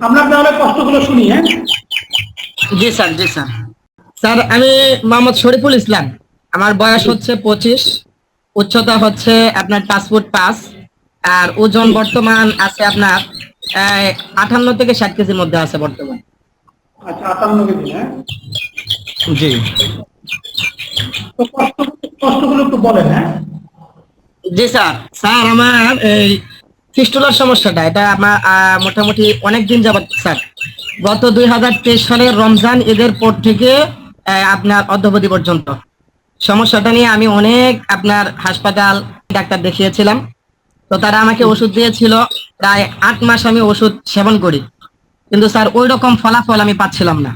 তাহলে কষ্টগুলো শুনি হ্যাঁ? জি স্যার জি স্যার। স্যার আমি মোহাম্মদ শরীফুল ইসলাম। আমার বয়স হচ্ছে পঁচিশ উচ্চতা হচ্ছে আপনার ফুট পাঁচ আর ওজন বর্তমান আছে আপনার আটান্ন থেকে ষাট কেজির মধ্যে আছে বর্তমান। আচ্ছা আটান্ন কেজি হ্যাঁ? জি। কষ্টগুলো একটু বলেন হ্যাঁ? জি স্যার। স্যার আমার এই ফিস্টুলার সমস্যাটা, এটা আমার মোটামুটি অনেক দিন যাবত স্যার। গত দুই হাজার তেইশ সালের রমজান ঈদের পর থেকে আপনার অদ্যবধি পর্যন্ত। সমস্যাটা নিয়ে আমি অনেক আপনার হাসপাতাল, ডাক্তার দেখিয়েছিলাম। তো তারা আমাকে ওষুধ দিয়েছিল, প্রায় আট মাস আমি ওষুধ সেবন করি। কিন্তু স্যার ওই রকম ফলাফল আমি পাচ্ছিলাম না।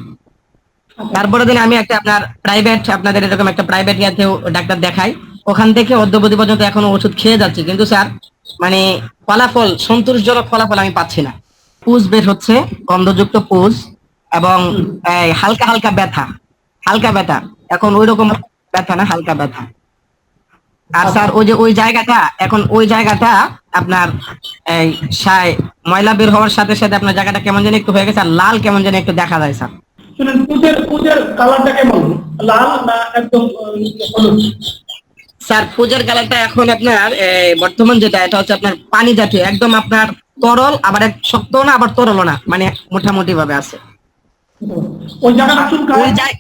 তারপরে দিন আমি একটা আপনার প্রাইভেট আপনাদের এরকম একটা প্রাইভেট ইয়াতেও ডাক্তার দেখাই। ওখান থেকে অদ্যবধি পর্যন্ত এখনও ওষুধ খেয়ে যাচ্ছি। কিন্তু স্যার মানে ফলাফল, সন্তোষজনক ফলাফল আমি পাচ্ছি না। পুজ বের হচ্ছে, গন্ধযুক্ত পুজ এবং হালকা হালকা ব্যথা। হালকা ব্যথা। এখন ওই রকম ব্যথা না, হালকা ব্যথা। আর স্যার, ওই যে ওই জায়গাটা, এখন ওই জায়গাটা আপনার, এই ময়লা বের হওয়ার সাথে সাথে আপনার জায়গাটা কেমন যেন একটু হয়ে গেছে, আর লাল কেমন যেন একটু দেখা যায়, স্যার। শুনেন, পুজের পুজের কালারটা কেমন? লাল না একদম স্যার পূজার কালারটা এখন আপনার বর্তমান যেটা এটা হচ্ছে আপনার পানি জাতীয় একদম আপনার তরল আবার এক শক্ত না আবার তরল না মানে মোটামুটি ভাবে আছে। ওই জায়গাটা চুলকায়?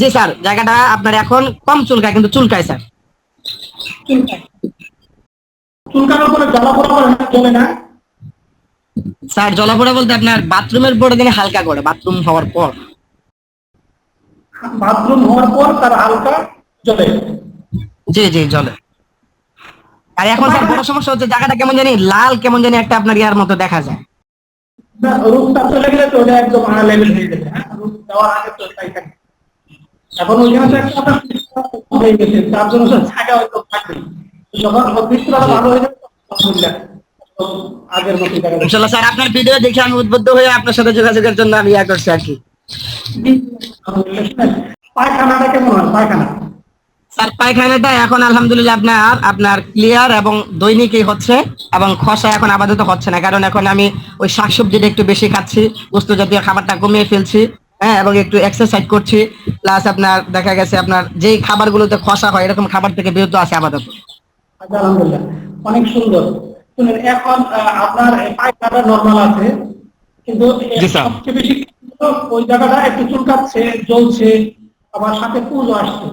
জি স্যার জায়গাটা আপনার এখন কম চুলকায় কিন্তু চুলকায় স্যার। চুলকানোর পরে জ্বালা করে না চলে না? স্যার জলাপোড়া বলতে আপনার বাথরুমের পরে দিনে হালকা করে বাথরুম হওয়ার পর। বাথরুম হওয়ার পর তার হালকা জ্বলে জি জি জলে। আর এখন স্যার বড় সমস্যা হচ্ছে জায়গাটা কেমন জানি লাল কেমন জানি একটা আপনার ইয়ার মতো দেখা যায়। রূপটা চলে গেলে তো ওটা একদম আনা লেভেল হয়ে যাবে হ্যাঁ? রূপ দেওয়ার আগে তো তাই থাকে। এখন ওইখানে তো একটা আপনার হয়ে গেছে তার জন্য তো জায়গা হয়তো থাকবে যখন ভিতরে ভালো হয়ে যাবে তখন আলহামদুলিল্লাহ, তখন আগের মতো দেখা স্যার আপনার ভিডিও দেখে আমি উদ্বুদ্ধ হয়ে আপনার সাথে যোগাযোগের জন্য আমি ইয়া করছি আর কি। পায়খানাটা কেমন হয়? পায়খানা? স্যার পায়খানাটা এখন আলহামদুলিল্লাহ আপনার আপনার ক্লিয়ার এবং দৈনিকই হচ্ছে এবং খসা এখন আপাতত হচ্ছে না। কারণ এখন আমি ওই শাকসবজিটা একটু বেশি খাচ্ছি বস্তু জাতীয় খাবারটা কমিয়ে ফেলছি হ্যাঁ এবং একটু এক্সারসাইজ করছি। প্লাস আপনার দেখা গেছে আপনার যেই খাবারগুলোতে খসা হয় এরকম খাবার থেকে বিরত আছে আপাতত। আচ্ছা আলহামদুলিল্লাহ অনেক সুন্দর। শুনেন এখন আপনার এই পায়খানাটা নর্মাল আছে কিন্তু জি, স্যার। সবচেয়ে বেশি ওই জায়গাটা একটু চুলকাচ্ছে জ্বলছে আবার সাথে পুজো আসছে।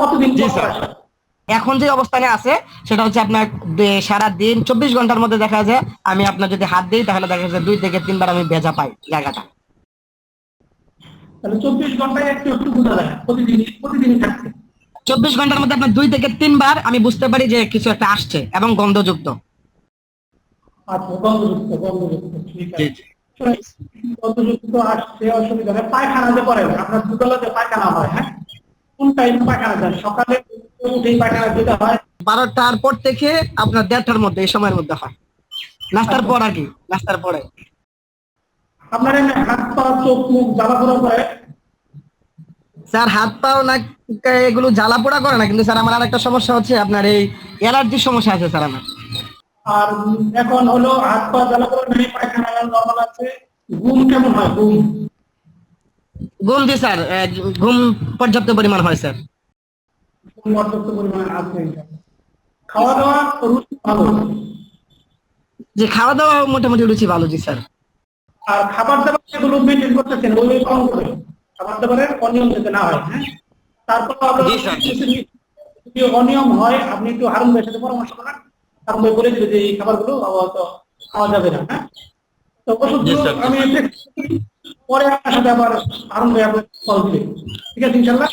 কতদিন পর? এখন যে অবস্থানে আছে সেটা হচ্ছে আপনার সারা দিন চব্বিশ ঘণ্টার মধ্যে দেখা যায় আমি আপনার যদি হাত দিই তাহলে দেখা যায় দুই থেকে তিনবার আমি ভেজা পাই জায়গাটা। তাহলে চব্বিশ ঘন্টায় একটু একটু বোঝা যায় প্রতিদিন প্রতিদিনই থাকছে। চব্বিশ ঘণ্টার মধ্যে আপনার দুই থেকে তিনবার আমি বুঝতে পারি যে কিছু একটা আসছে এবং গন্ধযুক্ত। আচ্ছা গন্ধযুক্ত গন্ধযুক্ত ঠিক আছে। গন্ধযুক্ত আসছে অসুবিধা নেই। পায়খানা যে করেন আপনার দুবেলা যে পায়খানা হয় হ্যাঁ? কোন টাইম পায়খানা যায়? সকালে উঠেই পায়খানা যেতে হয়? বারোটার পর থেকে আপনার দেড়টার মধ্যে এই সময়ের মধ্যে হয়। নাস্তার পর আর কি নাস্তার পরে। আপনার এমনি হাত পা চোখ মুখ জ্বালা পোড়া করে? স্যার হাত পাও না এগুলো জ্বালা পোড়া করে না কিন্তু স্যার আমার আর একটা সমস্যা হচ্ছে আপনার এই অ্যালার্জির সমস্যা আছে স্যার আমার। আর এখন হলো হাত পা জ্বালা পোড়া নেই পায়খানা নর্মাল আছে। ঘুম কেমন হয়? ঘুম। ঘুম দি স্যার ঘুম পর্যাপ্ত পরিমাণ হয় স্যার। ঘুম পর্যাপ্ত পরিমাণে আছে। খাওয়া দাওয়া রুচি ভালো? যে খাওয়া দাওয়া মোটামুটি রুচি ভালো জি স্যার। আর খাবার দাবার যেগুলো মেনটেন করতেছেন ওই কম করে খাবার দাবারের অনিয়ম যাতে না হয় হ্যাঁ? তারপর যদি অনিয়ম হয় আপনি একটু হারুন ভাইয়ের সাথে পরামর্শ করেন। হারুন ভাই বলে দিবে যে এই খাবারগুলো হয়তো খাওয়া যাবে না হ্যাঁ? তো জি, আমি পরে আপনার সাথে আবার ভাই আপনার কল দিবে ঠিক আছে ইনশাল্লাহ?